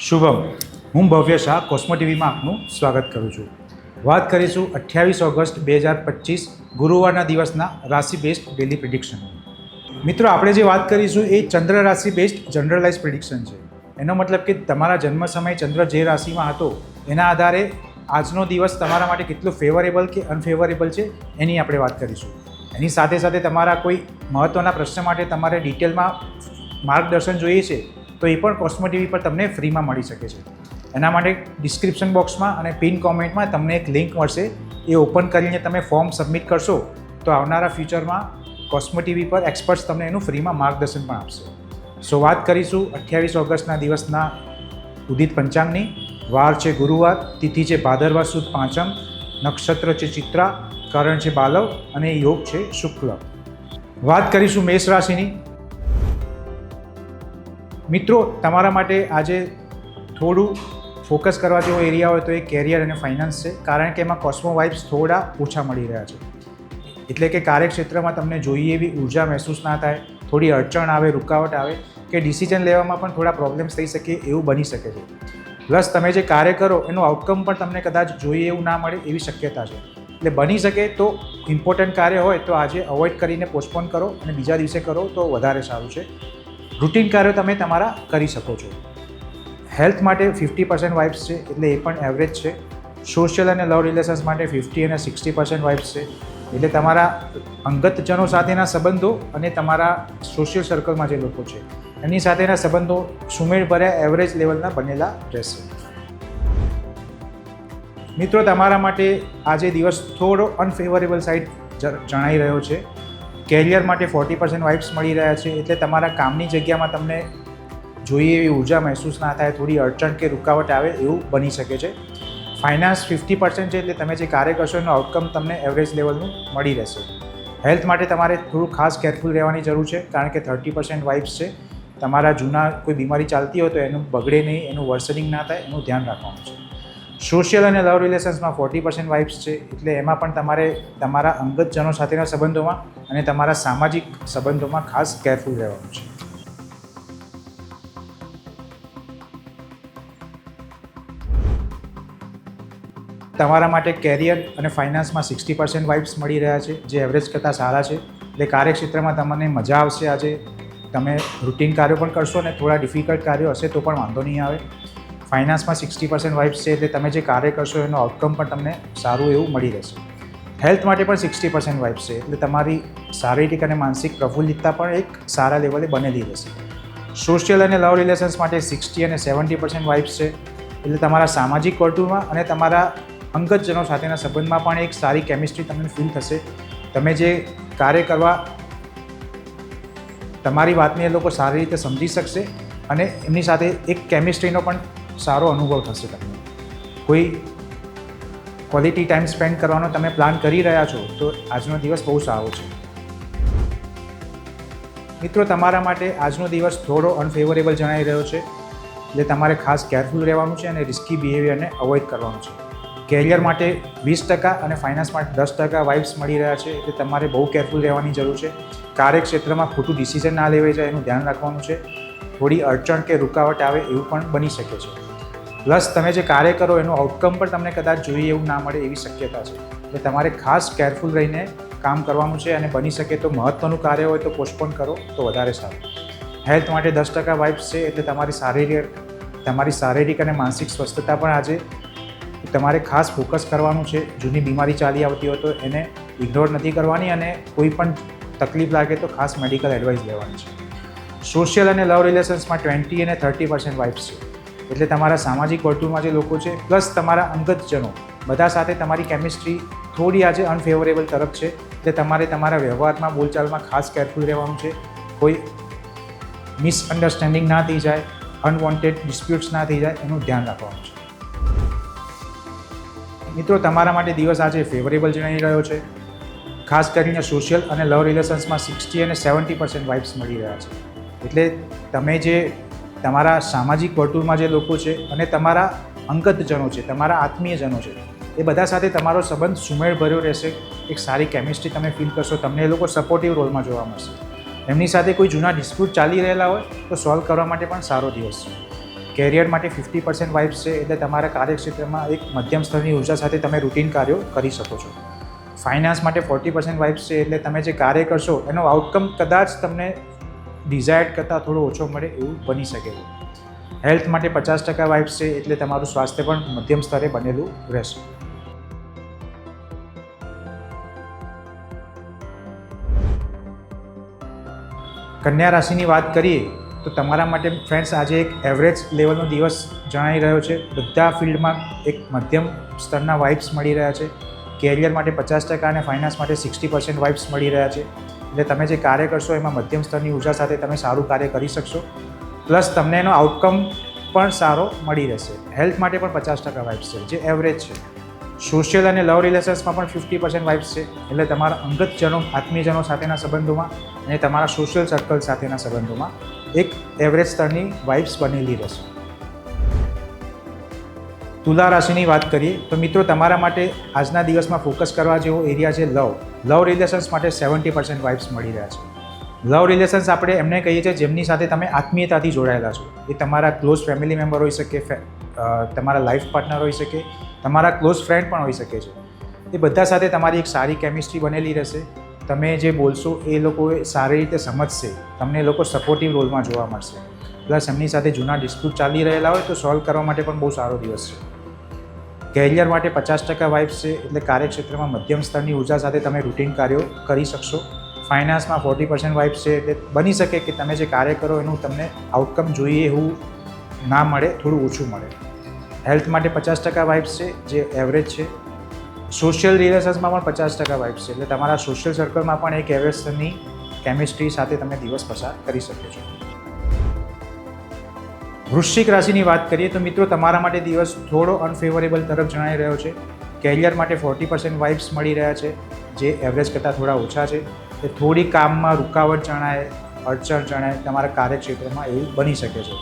શુભમ, હું ભવ્ય શાહ કોસ્મો ટીવીમાં આપનું સ્વાગત કરું છું. વાત કરીશું અઠ્યાવીસ ઓગસ્ટ બે હજાર પચીસ ગુરુવારના દિવસના રાશિ બેસ્ડ ડેલી પ્રિડિક્શન મિત્રો, આપણે જે વાત કરીશું એ ચંદ્ર રાશિ બેસ્ડ જનરલાઇઝ પ્રિડિક્શન છે. એનો મતલબ કે તમારા જન્મ સમયે ચંદ્ર જે રાશિમાં હતો, એના આધારે આજનો દિવસ તમારા માટે કેટલું ફેવરેબલ કે અનફેવરેબલ છે, એની આપણે વાત કરીશું. એની સાથે સાથે તમારા કોઈ મહત્ત્વના પ્રશ્ન માટે તમારે ડિટેલમાં માર્ગદર્શન જોઈએ છે તો એ પણ કોસ્મો ટીવી પર તમને ફ્રીમાં મળી શકે છે. એના માટે ડિસ્ક્રિપ્શન બોક્સમાં અને પિન કોમેન્ટમાં તમને એક લિંક મળશે. એ ઓપન કરીને તમે ફોર્મ સબમિટ કરશો, તો આવનારા ફ્યુચરમાં કોસ્મો ટીવી પર એક્સપર્ટ્સ તમને એનું ફ્રીમાં માર્ગદર્શન પણ આપશે. સો વાત કરીશું અઠ્યાવીસ ઓગસ્ટના દિવસના ઉદિત પંચાંગની. વાર છે ગુરુવાર, તિથિ છે ભાદરવા સુદ પાંચમ, નક્ષત્ર છે ચિત્રા, કરણ છે બાલવ અને યોગ છે શુક્લ. વાત કરીશું મેષ રાશિની. મિત્રો, તમારા માટે આજે થોડું ફોકસ કરવા જેવો એરિયા હોય તો એ કેરિયર અને ફાઇનાન્સ છે, કારણ કે એમાં કોસ્મો વાઇબ્સ થોડા ઓછા મળી રહ્યા છે. એટલે કે કાર્યક્ષેત્રમાં તમને જોઈએ એવી ઊર્જા મહેસૂસ ના થાય, થોડી અડચણ આવે, રૂકાવટ આવે, કે ડિસિઝન લેવામાં પણ થોડા પ્રોબ્લેમ્સ થઈ શકે એવું બની શકે છે. પ્લસ તમે જે કાર્ય કરો, એનું આઉટકમ પણ તમને કદાચ જોઈએ એવું ના મળે એવી શક્યતા છે. એટલે બની શકે તો ઇમ્પોર્ટન્ટ કાર્ય હોય તો આજે અવોઇડ કરીને પોસ્ટપોન કરો અને બીજા દિવસે કરો તો વધારે સારું છે. રૂટીન કાર્યો તમે તમારા કરી શકો છો. હેલ્થ માટે ફિફ્ટી પર્સન્ટ વાઇબ્સ છે, એટલે એ પણ એવરેજ છે. સોશિયલ અને લવ રિલેશન્સ માટે ફિફ્ટી અને સિક્સટી પર્સન્ટ વાઇબ્સ છે. એટલે તમારા અંગતજનો સાથેના સંબંધો અને તમારા સોશિયલ સર્કલમાં જે લોકો છે, એની સાથેના સંબંધો સુમેળભર્યા એવરેજ લેવલના બનેલા રહેશે. મિત્રો, તમારા માટે આજે દિવસ થોડો અનફેવરેબલ સાઇડ જણાઈ રહ્યો છે. કેરિયર માટે ફોર્ટી પર્સન્ટ વાઇબ્સ મળી રહ્યા છે, એટલે તમારા કામની જગ્યામાં તમને જોઈએ એવી ઊર્જા મહેસૂસ ના થાય, થોડી અડચણ કે રૂકાવટ આવે એવું બની શકે છે. ફાઇનાન્સ ફિફ્ટી પર્સન્ટ છે, એટલે તમે જે કાર્ય કરશો એનું આઉટકમ તમને એવરેજ લેવલનું મળી રહેશે. હેલ્થ માટે તમારે થોડું ખાસ કેરફુલ રહેવાની જરૂર છે, કારણ કે થર્ટી પર્સન્ટ વાઇબ્સ છે. તમારા જૂના કોઈ બીમારી ચાલતી હોય તો એનું બગડે નહીં, એનું વર્સનિંગ ના થાય, એનું ધ્યાન રાખવાનું છે. સોશિયલ અને લવ રિલેશન્સમાં ફોર્ટી પર્સન્ટ વાઇફ્સ છે, એટલે એમાં પણ તમારે તમારા અંગતજનો સાથેના સંબંધોમાં અને તમારા સામાજિક સંબંધોમાં ખાસ કેરફુલ રહેવાનું છે. તમારા માટે કેરિયર અને ફાઇનાન્સમાં સિક્સટી પર્સન્ટ વાઇફ્સ મળી રહ્યા છે, જે એવરેજ કરતાં સારા છે, એટલે કાર્યક્ષેત્રમાં તમને મજા આવશે આજે. તમે રૂટીન કાર્યો પણ કરશો અને થોડા ડિફિકલ્ટ કાર્યો હશે તો પણ વાંધો નહીં આવે. ફાઇનાન્સમાં સિક્સટી પર્સન્ટ વાઇબ્સ છે એટલે તમે જે કાર્ય કરશો એનો આઉટકમ પણ તમને સારું એવું મળી રહેશે. હેલ્થ માટે પણ સિક્સટી પર્સન્ટ વાઇબ્સ છે એટલે તમારી શારીરિક અને માનસિક પ્રફુલ્લિતતા પણ એક સારા લેવલે બનેલી રહેશે. સોશિયલ અને લવ રિલેશન્સ માટે સિક્સટી અને સેવન્ટી પર્સન્ટ વાઇબ્સ છે એટલે તમારા સામાજિક વર્તુળમાં અને તમારા અંગતજનો સાથેના સંબંધમાં પણ એક સારી કેમિસ્ટ્રી તમને ફીલ થશે. તમે જે કાર્ય કરવા તમારી વાતને એ લોકો સારી રીતે સમજી શકશે અને એમની સાથે એક કેમિસ્ટ્રીનો પણ સારો અનુભવ થશે તમને. કોઈ ક્વોલિટી ટાઈમ સ્પેન્ડ કરવાનો તમે પ્લાન કરી રહ્યા છો, તો આજનો દિવસ બહુ સારો છે. મિત્રો, તમારા માટે આજનો દિવસ થોડો અનફેવરેબલ જણાઈ રહ્યો છે, એટલે તમારે ખાસ કેરફુલ રહેવાનું છે અને રિસ્કી બિહેવિયરને અવોઇડ કરવાનું છે. કેરિયર માટે વીસ ટકા અને ફાઇનાન્સ માટે દસ ટકા વાઇબ્સ મળી રહ્યા છે, એટલે તમારે બહુ કેરફુલ રહેવાની જરૂર છે. કાર્યક્ષેત્રમાં ખોટું ડિસિઝન ના લેવાય જાય એનું ધ્યાન રાખવાનું છે. થોડી અડચણ કે રૂકાવટ આવે એવું પણ બની શકે છે. પ્લસ તમે જે કાર્ય કરો, એનું આઉટકમ પણ તમને કદાચ જોઈએ એવું ના મળે એવી શક્યતા છે. એટલે તમારે ખાસ કેરફુલ રહીને કામ કરવાનું છે અને બની શકે તો મહત્ત્વનું કાર્ય હોય તો પોસ્ટપોન કરો તો વધારે સારું. હેલ્થ માટે દસ ટકા વાઇબ્સ છે એટલે તમારી શારીરિક તમારી શારીરિક અને માનસિક સ્વસ્થતા પણ આજે તમારે ખાસ ફોકસ કરવાનું છે. જૂની બીમારી ચાલી આવતી હોય તો એને ઇગ્નોર નથી કરવાની અને કોઈ પણ તકલીફ લાગે તો ખાસ મેડિકલ એડવાઇસ લેવાની છે. સોશિયલ અને લવ રિલેશન્સમાં ટ્વેન્ટી અને થર્ટી પર્સન્ટ વાઇબ્સ છે. એટલે તમારા સામાજિક વર્તુળમાં જે લોકો છે, પ્લસ તમારા અંગતજનો, બધા સાથે તમારી કેમિસ્ટ્રી થોડી આજે અનફેવરેબલ તરફ છે. એટલે તમારે તમારા વ્યવહારમાં, બોલચાલમાં ખાસ કેરફુલ રહેવાનું છે. કોઈ મિસઅન્ડરસ્ટેન્ડિંગ ના થઈ જાય અનવોન્ટેડ ડિસ્પ્યુટ્સ ના થઈ જાય, એનું ધ્યાન રાખવાનું છે. મિત્રો, તમારા માટે દિવસ આજે ફેવરેબલ જણાઈ રહ્યો છે. ખાસ કરીને સોશિયલ અને લવ રિલેશન્સમાં સિક્સટી અને સેવન્ટી પર્સન્ટ વાઇબ્સ મળી રહ્યા છે. એટલે તમે જે તમારા સામાજિક વર્તુળમાં જે લોકો છે અને તમારા અંગતજનો છે, તમારા આત્મીયજનો છે, એ બધા સાથે તમારો સંબંધ સુમેળભર્યો રહેશે. એક સારી કેમિસ્ટ્રી તમે ફીલ કરશો, તમને એ લોકો સપોર્ટિવ રોલમાં જોવા મળશે. એમની સાથે કોઈ જૂના ડિસ્પ્યુટ ચાલી રહેલા હોય, તો સોલ્વ કરવા માટે પણ સારો દિવસ છે. કેરિયર માટે ફિફ્ટી પર્સન્ટ વાઇબ્સ છે, એટલે તમારા કાર્યક્ષેત્રમાં એક મધ્યમ સ્તરની ઊર્જા સાથે તમે રૂટીન કાર્યો કરી શકો છો. ફાઇનાન્સ માટે ફોર્ટી પર્સન્ટ વાઇબ્સ છે, એટલે તમે જે કાર્ય કરશો, એનો આઉટકમ કદાચ તમને ડિઝાયર્ડ કરતાં થોડો ઓછો મળે એવું બની શકે. છે હેલ્થ માટે પચાસ ટકા વાઇબ્સ છે એટલે તમારું સ્વાસ્થ્ય પણ મધ્યમ સ્તરે બનેલું રહેશે. કન્યા રાશિની વાત કરીએ, તો તમારા માટે ફ્રેન્ડ્સ આજે એક એવરેજ લેવલનો દિવસ જણાઈ રહ્યો છે. બધા ફિલ્ડમાં એક મધ્યમ સ્તરના વાઇબ્સ મળી રહ્યા છે. કેરિયર માટે પચાસ ટકા અને ફાઇનાન્સ માટે સિક્સટી પર્સન્ટ વાઇબ્સ મળી રહ્યા છે. એટલે તમે જે કાર્ય કરશો એમાં મધ્યમ સ્તરની ઊર્જા સાથે તમે સારું કાર્ય કરી શકશો. પ્લસ તમને એનો આઉટકમ પણ સારો મળી રહેશે. હેલ્થ માટે પણ પચાસ ટકા વાઇબ્સ છે, જે એવરેજ છે. સોશિયલ અને લવ રિલેશન્સમાં પણ ફિફ્ટી પર્સન્ટ વાઇબ્સ છે. એટલે તમારા અંગતજનો, આત્મીયજનો સાથેના સંબંધોમાં અને તમારા સોશિયલ સર્કલ સાથેના સંબંધોમાં એક એવરેજ સ્તરની વાઇબ્સ બનેલી રહેશે. તુલા રાશિની વાત કરીએ, તો મિત્રો તમારા માટે આજના દિવસમાં ફોકસ કરવા જેવો એરિયા છે લવ. લવ રિલેશન્સ માટે સેવન્ટી પર્સન્ટ વાઇબ્સ મળી રહ્યા છે. લવ રિલેશન્સ આપણે એમને કહીએ છીએ જેમની સાથે તમે આત્મીયતાથી જોડાયેલા છો. એ તમારા ક્લોઝ ફેમિલી મેમ્બર હોઈ શકે તમારા લાઈફ પાર્ટનર હોઈ શકે, તમારા ક્લોઝ ફ્રેન્ડ પણ હોઈ શકે છે. એ બધા સાથે તમારી એક સારી કેમિસ્ટ્રી બનેલી રહેશે. તમે જે બોલશો એ લોકો સારી રીતે સમજશે. તમને લોકો સપોર્ટિવ રોલમાં જોવા મળશે. પ્લસ એમની સાથે જૂના ડિસ્પ્યુટ ચાલી રહેલા હોય તો સોલ્વ કરવા માટે પણ બહુ સારો દિવસ છે. કેરિયર માટે પચાસ ટકા વાઇબ્સ છે એટલે કાર્યક્ષેત્રમાં મધ્યમ સ્તરની ઊર્જા સાથે તમે રૂટીન કાર્યો કરી શકશો. ફાઇનાન્સમાં ફોર્ટી પર્સન્ટ વાઇબ્સ છે એટલે બની શકે કે તમે જે કાર્ય કરો એનું તમને આઉટકમ જોઈએ એવું ના મળે, થોડું ઓછું મળે. હેલ્થ માટે પચાસ ટકા વાઇબ્સ છે, જે એવરેજ છે. સોશિયલ રિલેશન્સમાં પણ પચાસ ટકા વાઇબ્સ છે એટલે તમારા સોશિયલ સર્કલમાં પણ એક એવરેજ સ્તરની કેમિસ્ટ્રી સાથે તમે દિવસ પસાર કરી શકો છો. વૃશ્ચિક રાશિની વાત કરીએ તો મિત્રો તમારા માટે દિવસ થોડો અનફેવરેબલ તરફ જણાઈ રહ્યો છે. કેરિયર માટે ફોર્ટી પર્સન્ટ વાઇબ્સ મળી રહ્યા છે. જે એવરેજ કરતાં થોડા ઓછા છે. એ થોડી કામમાં રૂકાવટ જણાય, અડચણ જણાય, તમારા કાર્યક્ષેત્રમાં એવું બની શકે છે.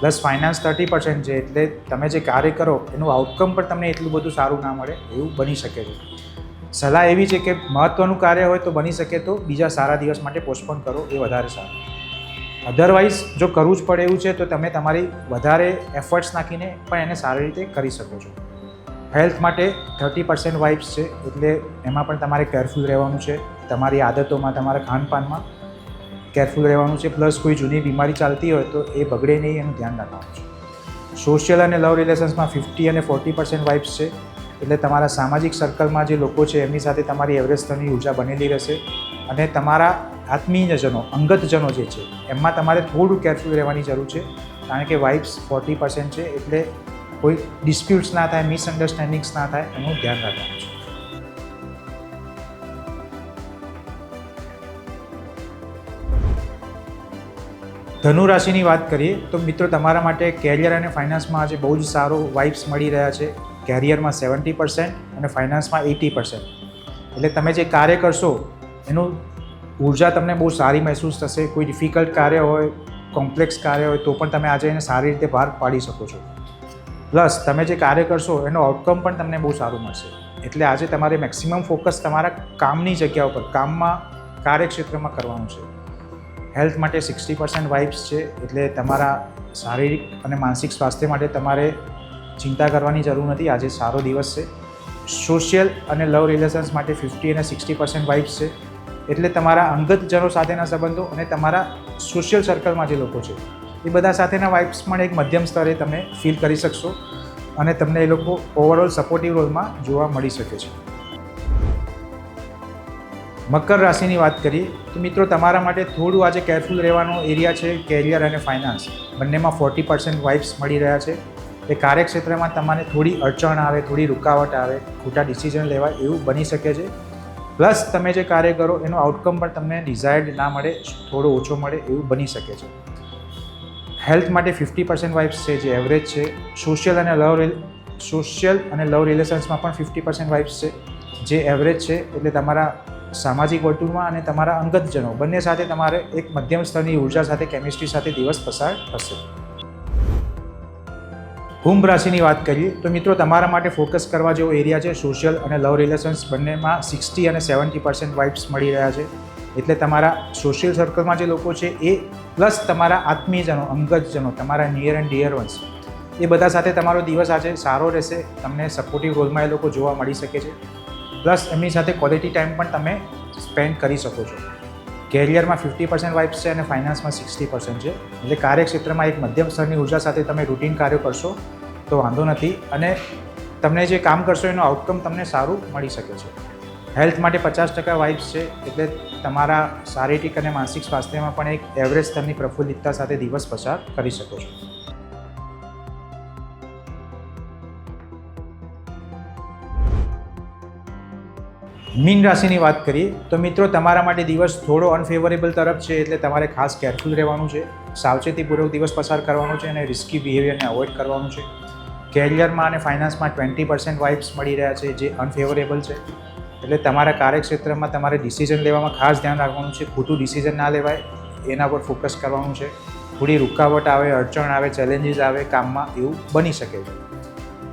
પ્લસ ફાઇનાન્સ થર્ટી પર્સન્ટ છે એટલે તમે જે કાર્ય કરો, એનું આઉટકમ પણ તમને એટલું બધું સારું ના મળે, એવું બની શકે છે. સલાહ એવી છે કે મહત્ત્વનું કાર્ય હોય તો બની શકે તો બીજા સારા દિવસ માટે પોસ્ટપોન કરો, એ વધારે સારું. અધરવાઇઝ જો કરવું જ પડે એવું છે, તો તમે તમારી વધારે એફર્ટ્સ નાખીને પણ એને સારી રીતે કરી શકો છો. હેલ્થ માટે થર્ટી પર્સન્ટ વાઇબ્સ છે, એટલે એમાં પણ તમારે કેરફુલ રહેવાનું છે. તમારી આદતોમાં, તમારા ખાનપાનમાં કેરફુલ રહેવાનું છે. પ્લસ કોઈ જૂની બીમારી ચાલતી હોય, તો એ બગડે નહીં, એનું ધ્યાન રાખવાનું છે. સોશિયલ અને લવ રિલેશન્સમાં ફિફ્ટી અને ફોર્ટી પર્સન્ટ વાઇબ્સ છે, એટલે તમારા સામાજિક સર્કલમાં જે લોકો છે, એમની સાથે તમારી એવરેજ સ્તરની ઊર્જા બનેલી રહેશે. અને તમારા આત્મીયજનો, અંગતજનો જે છે, એમાં તમારે થોડું કેરફુલ રહેવાની જરૂર છે, કારણ કે વાઇબ્સ ફોર્ટી પર્સન્ટ છે, એટલે કોઈ ડિસ્પ્યુટ્સ ના થાય મિસઅન્ડરસ્ટેન્ડિંગ્સ ના થાય, એનું ધ્યાન રાખવાનું છે. ધનુ રાશિની વાત કરીએ, તો મિત્રો તમારા માટે કેરિયર અને ફાઇનાન્સમાં આજે બહુ જ સારો વાઇબ્સ મળી રહ્યા છે. કેરિયરમાં સેવન્ટી પર્સન્ટ અને ફાઇનાન્સમાં એટી પર્સન્ટ એટલે તમે જે કાર્ય કરશો, એનું ઊર્જા તમને બહુ સારી મહેસૂસ થશે, કોઈ ડિફિકલ્ટ કાર્ય હોય કોમ્પ્લેક્સ કાર્ય હોય, તો પણ તમે આજે એને સારી રીતે બહાર પાડી શકો છો. પ્લસ તમે જે કાર્ય કરશો, એનો આઉટકમ પણ તમને બહુ સારું મળશે. એટલે આજે તમારે મેક્સિમમ ફોકસ તમારા કામની જગ્યા ઉપર, કામમાં, કાર્યક્ષેત્રમાં કરવાનું છે. હેલ્થ માટે સિક્સટી પર્સન્ટ વાઇબ્સ છે, એટલે તમારા શારીરિક અને માનસિક સ્વાસ્થ્ય માટે તમારે ચિંતા કરવાની જરૂર નથી. આજે સારો દિવસ છે. સોશિયલ અને લવ રિલેશન્સ માટે ફિફ્ટી અને સિક્સટી પર્સન્ટ વાઇબ્સ છે. એટલે તમારા અંગતજનો સાથેના સંબંધો અને તમારા સોશિયલ સર્કલમાં જે લોકો છે, એ બધા સાથેના વાઇબ્સ પણ એક મધ્યમ સ્તરે તમે ફીલ કરી શકશો અને તમને એ લોકો ઓવરઓલ સપોર્ટિવ રોલમાં જોવા મળી શકે છે. મકર રાશિની વાત કરીએ, તો મિત્રો તમારા માટે થોડું આજે કેરફુલ રહેવાનો એરિયા છે કેરિયર અને ફાઇનાન્સ બંનેમાં ફોર્ટી પર્સન્ટ વાઇબ્સ મળી રહ્યા છે. એ કાર્યક્ષેત્રમાં તમારે થોડી અડચણ આવે, થોડી રૂકાવટ આવે, ખોટા ડિસિઝન લેવાય એવું બની શકે છે. પ્લસ તમે જે કાર્ય કરો, એનો આઉટકમ પણ તમને ડિઝાયર્ડ ના મળે, થોડો ઓછો મળે એવું બની શકે છે. હેલ્થ માટે ફિફ્ટી પર્સન્ટ વાઇફ્સ છે, જે એવરેજ છે. સોશિયલ અને લવ સોશિયલ અને લવ રિલેશન્સમાં પણ ફિફ્ટી પર્સન્ટ વાઇફ્સ છે, જે એવરેજ છે. એટલે તમારા સામાજિક વર્તુળમાં અને તમારા અંગતજનો બંને સાથે તમારે એક મધ્યમ સ્તરની ઊર્જા સાથે કેમિસ્ટ્રી સાથે દિવસ પસાર થશે. કુંભ રાશિની વાત કરીએ, તો મિત્રો તમારા માટે ફોકસ કરવા જેવો એરિયા છે સોશિયલ અને લવ રિલેશન્સ બંનેમાં સિક્સટી અને સેવન્ટી પર્સન્ટ વાઇબ્સ મળી રહ્યા છે. એટલે તમારા સોશિયલ સર્કલમાં જે લોકો છે એ પ્લસ તમારા આત્મીયજનો, અંગતજનો, તમારા નિયર એન્ડ ડિયર વન્સ એ બધા સાથે તમારો દિવસ આજે સારો રહેશે, તમને સપોર્ટિવ રોલમાં એ લોકો જોવા મળી શકે છે. પ્લસ એમની સાથે ક્વોલિટી ટાઈમ પણ તમે સ્પેન્ડ કરી શકો છો. કેરિયરમાં ફિફ્ટી પર્સન્ટ વાઇબ્સ છે અને ફાઇનાન્સમાં સિક્સટી પર્સન્ટ છે. એટલે કાર્યક્ષેત્રમાં એક મધ્યમ સ્તરની ઊર્જા સાથે તમે રૂટીન કાર્યો કરશો તો વાંધો નથી અને તમને જે કામ કરશો એનું આઉટકમ તમને સારું મળી શકે છે. હેલ્થ માટે પચાસ ટકા વાઇબ્સ છે એટલે તમારા શારીરિક અને માનસિક સ્વાસ્થ્યમાં પણ એક એવરેજ સ્તરની પ્રફુલ્લિતતા સાથે દિવસ પસાર કરી શકો છો. મીન રાશિની વાત કરીએ તો મિત્રો તમારા માટે દિવસ થોડો અનફેવરેબલ તરફ છે એટલે તમારે ખાસ કેરફુલ રહેવાનું છે. સાવચેતીપૂર્વક દિવસ પસાર કરવાનો છે અને રિસ્કી બિહેવિયરને અવોઇડ કરવાનું છે. કેરિયરમાં અને ફાઇનાન્સમાં ટ્વેન્ટી પર્સન્ટ વાઇબ્સ મળી રહ્યા છે, જે અનફેવરેબલ છે. એટલે તમારા કાર્યક્ષેત્રમાં તમારે ડિસિઝન લેવામાં ખાસ ધ્યાન રાખવાનું છે. ખોટું ડિસિઝન ના લેવાય, એના પર ફોકસ કરવાનું છે. થોડી રૂકાવટ આવે, અડચણ આવે, ચેલેન્જીસ આવે, કામમાં એવું બની શકે છે.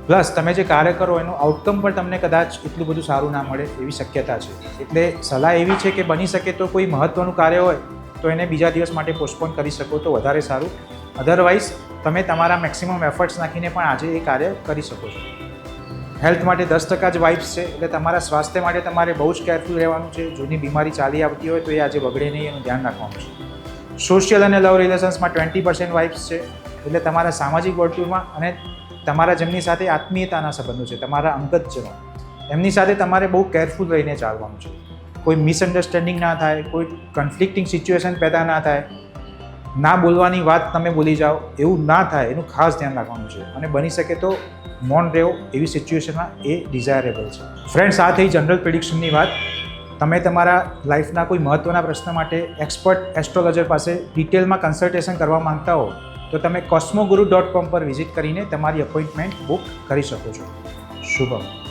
પ્લસ, તમે જે કાર્ય કરો, એનું આઉટકમ પણ તમને કદાચ એટલું બધું સારું ના મળે એવી શક્યતા છે. એટલે સલાહ એવી છે કે બની શકે તો કોઈ મહત્ત્વનું કાર્ય હોય, તો એને બીજા દિવસ માટે પોસ્ટપોન કરી શકો તો વધારે સારું. અધરવાઇઝ તમે તમારા મેક્સિમમ એફર્ટ્સ નાખીને પણ આજે એ કાર્ય કરી શકો છો. હેલ્થ માટે દસ ટકા જ વાઇબ્સ છે, એટલે તમારા સ્વાસ્થ્ય માટે તમારે બહુ જ કેરફુલ રહેવાનું છે. જૂની બીમારી ચાલી આવતી હોય તો એ આજે બગડે નહીં, એનું ધ્યાન રાખવાનું છે. સોશિયલ અને લવ રિલેશન્સમાં ટ્વેન્ટી પર્સન્ટ વાઇબ્સ છે, એટલે તમારા સામાજિક વર્તુળમાં અને તમારા જેમની સાથે આત્મીયતાના સંબંધો છે, તમારા અંગતજનો, એમની સાથે તમારે બહુ કેરફુલ રહીને ચાલવાનું છે. કોઈ મિસઅન્ડરસ્ટેન્ડિંગ ના થાય, કોઈ કન્ફ્લિક્ટિંગ સિચ્યુએશન પેદા ના થાય ના બોલવાની વાત તમે બોલી જાઓ, એવું ના થાય, એનું ખાસ ધ્યાન રાખવાનું છે. અને બની શકે તો મૌન રહેવો એવી સિચ્યુએશનમાં એ ડિઝાયરેબલ છે. ફ્રેન્ડ્સ આ થઈ જનરલ પ્રિડિક્શનની વાત. તમે તમારા લાઈફના કોઈ મહત્ત્વના પ્રશ્ન માટે એક્સપર્ટ એસ્ટ્રોલોજર પાસે ડિટેલમાં કન્સલ્ટેશન કરવા માંગતા હો, તો તમે કોસ્મોગુરુ ડોટ કોમ પર વિઝિટ કરીને તમારી અપોઇન્ટમેન્ટ બુક કરી શકો છો. શુભમ.